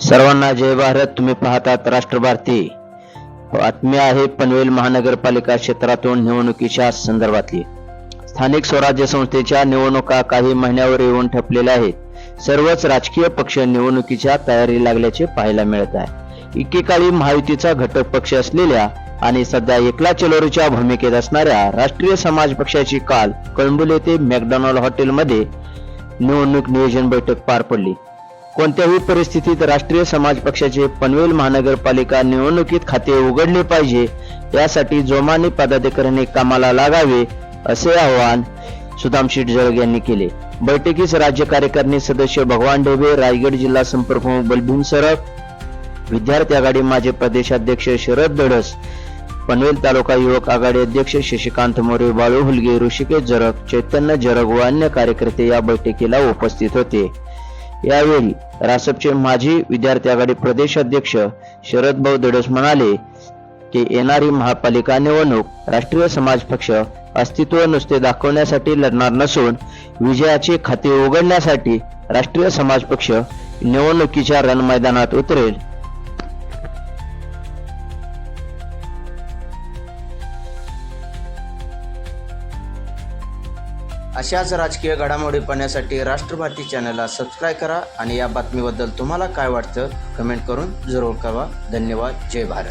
सर्वांना जय भारत. तुम्ही पाहतात राष्ट्र भारती बातमी आहे पनवेल महानगरपालिका क्षेत्रातून निवडणुकीच्या संदर्भातली. स्थानिक स्वराज्य संस्थेच्या निवडणुका काही महिन्यावर येऊन ठपलेल्या आहेत. सर्वच राजकीय पक्ष निवडणुकीच्या तयारी लागल्याचे पाहायला मिळत आहे. एकेकाळी महायुतीचा घटक पक्ष असलेल्या आणि सध्या एकला चलोरीच्या भूमिकेत असणाऱ्या राष्ट्रीय समाज पक्षाची काल कळंबुल येथे मॅकडॉनल्ड हॉटेलमध्ये निवडणूक नियोजन बैठक पार पडली. कोणत्याही परिस्थितीत राष्ट्रीय समाज पक्षाचे पनवेल महानगरपालिका निवडणुकीत खाते उघडले पाहिजे यासाठी जोमाने पदाधिकाऱ्यांनी कामाला लागावे असे आवाहन सुदामशीठ जळग यांनी केले. बैठकीस राज्य कार्यकारिणी सदस्य भगवान ढोबे रायगड जिल्हा संपर्क बलभीम सरफ विद्यार्थी आघाडी माजी प्रदेशाध्यक्ष शरद धडस पनवेल तालुका युवक आघाडी अध्यक्ष शशिकांत मोरे बाळू हुलगे ऋषिकेश जरग चैतन्य जरग व अन्य कार्यकर्ते या बैठकीला उपस्थित होते. यावेळी रासपचे माजी विद्यार्थी आघाडी प्रदेश अध्यक्ष शरद भाऊ दडस म्हणाले की येणारी महापालिका निवडणूक राष्ट्रीय समाज पक्ष अस्तित्व नुसते दाखवण्यासाठी लढणार नसून विजयाचे खाते उघडण्यासाठी राष्ट्रीय समाज पक्ष निवडणुकीच्या रणमैदानात उतरेल. अशाच राजकीय घडामोडी पाहण्यासाठी राष्ट्रभारती चॅनलला सबस्क्राईब करा आणि या बातमीबद्दल तुम्हाला काय वाटतं कमेंट करून जरूर कळवा. धन्यवाद. जय भारत.